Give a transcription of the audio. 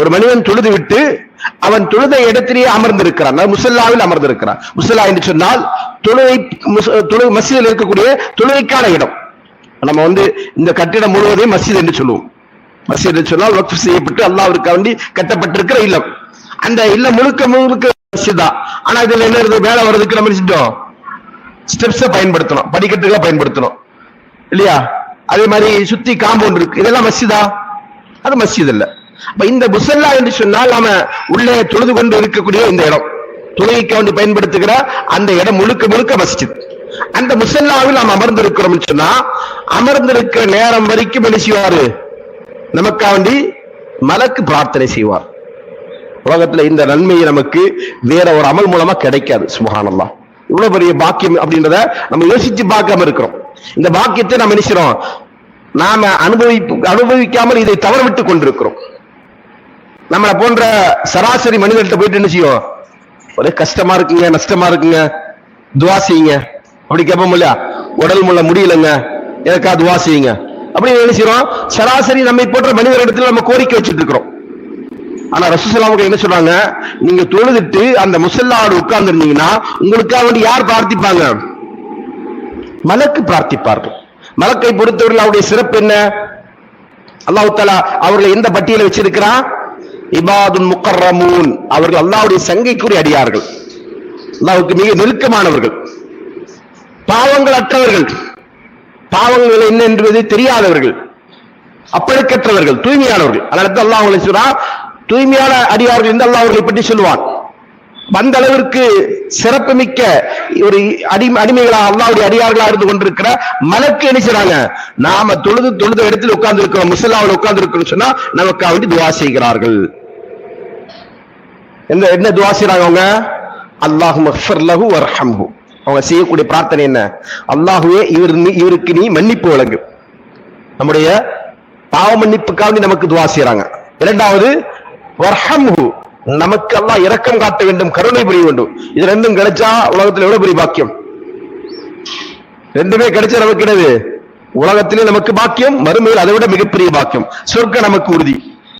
ஒரு மனிதன் தொழுது விட்டு அவன் தொழுத இடத்திலேயே அமர்ந்திருக்கிறான். முசல்லாவில் அமர்ந்திருக்கிறான். முசல்லா என்று சொன்னால் தொழுகை தொழு மசீதில் இருக்கக்கூடிய தொழுகைக்கான இடம். நம்ம வந்து இந்த கட்டிடம் முழுவதையும் மசித் என்று சொல்லுவோம். மசித் என்று சொன்னால் வக்ஃப் செய்யப்பட்டு அல்லாவிற்கு வேண்டி கட்டப்பட்டிருக்கிற இல்லம். அந்த இல்லம் முழுக்க முழுக்க மசித் தான். ஆனா இதுல என்ன இருக்கு மேல வர்றதுக்கு நம்ம செஞ்சோம் ஸ்டெப்ஸை பயன்படுத்தணும் படிக்கட்டுகளை பயன்படுத்தணும் இல்லையா? அதே மாதிரி சுத்தி காம்பவுண்ட் இருக்கு. இதெல்லாம் மஸ்ஜிதா? அது மஸ்ஜித் இல்ல அப்ப இந்த முசல்லா என்று சொன்னால் நாம உள்ளே தொழுது கொண்டு இருக்கக்கூடிய இந்த இடம். துணைக்க வேண்டி பயன்படுத்துகிற அந்த இடம் முழுக்க முழுக்க மஸ்ஜித். அந்த முசல்லாவில் நாம் அமர்ந்திருக்கிறோம் சொன்னா அமர்ந்திருக்கிற நேரம் வரைக்கும் என்ன செய்வாரு? நமக்கா வேண்டி மலக்கு பிரார்த்தனை செய்வார். உலகத்துல இந்த நன்மையை நமக்கு வேற ஒரு அமல் மூலமா கிடைக்காது சுபஹானல்லாஹ். இவ்வளவு பெரிய பாக்கியம் அப்படின்றத நம்ம யோசிச்சு பார்க்காம இருக்கிறோம். இந்த பாக்கியத்தை நம்ம நினைச்சிடும் நாம அனுபவி அனுபவிக்காமல் இதை தவற விட்டு கொண்டிருக்கிறோம். நம்மளை போன்ற சராசரி மனிதர்கிட்ட போயிட்டு என்ன செய்யும்? ஒரே கஷ்டமா இருக்குங்க நஷ்டமா இருக்குங்க. துவா செய்யுங்க. அப்படி கேட்போம் இல்லையா? உடல் முள்ள முடியலங்க. எனக்கா துவா செய்யுங்க. அப்படின்னு என்ன செய்யறோம்? சராசரி நம்மை போன்ற மனிதர்களிடத்துல நம்ம கோரிக்கை வச்சுட்டு இருக்கிறோம். ஆனா ரசூசலாமுக்கு என்ன சொல்றாங்க? நீங்க தொழுதுட்டு அந்த முசல்லாவோட உட்கார்ந்து இருந்தீங்கன்னா உங்களுக்காக வேண்டி யார் பிரார்த்திப்பாங்க? மலக்கு பிரார்த்திப்பார்கள். மலக்கை பொறுத்தவர்கள் அவருடைய சிறப்பு என்ன? அல்லாஹு தாலா அவர்களை எந்த பட்டியலை வச்சிருக்கிறான்? இபாதுன் முக்கர்ரமூன் அவர்கள் அல்லாவுடைய சங்கைக்குரிய அடியார்கள். அல்லாவுக்கு மிக நெருக்கமானவர்கள். பாவங்கள் அற்றவர்கள் பாவங்கள் என்ன என்பது தெரியாதவர்கள். அப்பழுக்கற்றவர்கள். தூய்மையானவர்கள். அதனால தான் அல்லாஹ் சொல்றான் தூய்மையான அடியார்கள் என்று அல்லாஹ் அவர்களை பற்றி சொல்லுவான். வந்த அளவிற்கு சிறப்புமிக்க ஒரு அடி அடிமைகளா அல்லாவுடைய அடியார்களா இருந்து கொண்டிருக்கிற மலக்கு என்ன நாம தொழுது தொழுத இடத்தில் உட்கார்ந்து இருக்கிறோம் முசல்லாவில் உட்கார்ந்து இருக்கிறோம் சொன்னா நமக்கு அவங்க துவா செய்கிறார்கள். என்ன என்ன துவா செய்றாங்க அவங்க? அல்லாஹு மஃபர்லஹு வர்ஹம்ஹு. அவங்க செய்யக்கூடிய பிரார்த்தனை என்ன? அல்லாஹுவே இவர் இவருக்கு நீ மன்னிப்பு வழங்கு. நம்முடைய பாவ மன்னிப்புக்காக நமக்கு துவா செய்றாங்க. இரண்டாவது வர்ஹம்ஹு. நமக்கு எல்லாம் இரக்கம் காட்ட வேண்டும் கருணை புரிய வேண்டும். இது ரெண்டும் கிடைச்சா உலகத்துல எவ்வளவு பெரிய பாக்கியம்? ரெண்டுமே கிடைச்சா நமக்கு என்னது? உலகத்திலே நமக்கு பாக்கியம் மறுமையில் அதை விட மிகப்பெரிய பாக்கியம். சொர்க்க நமக்கு உறுதி.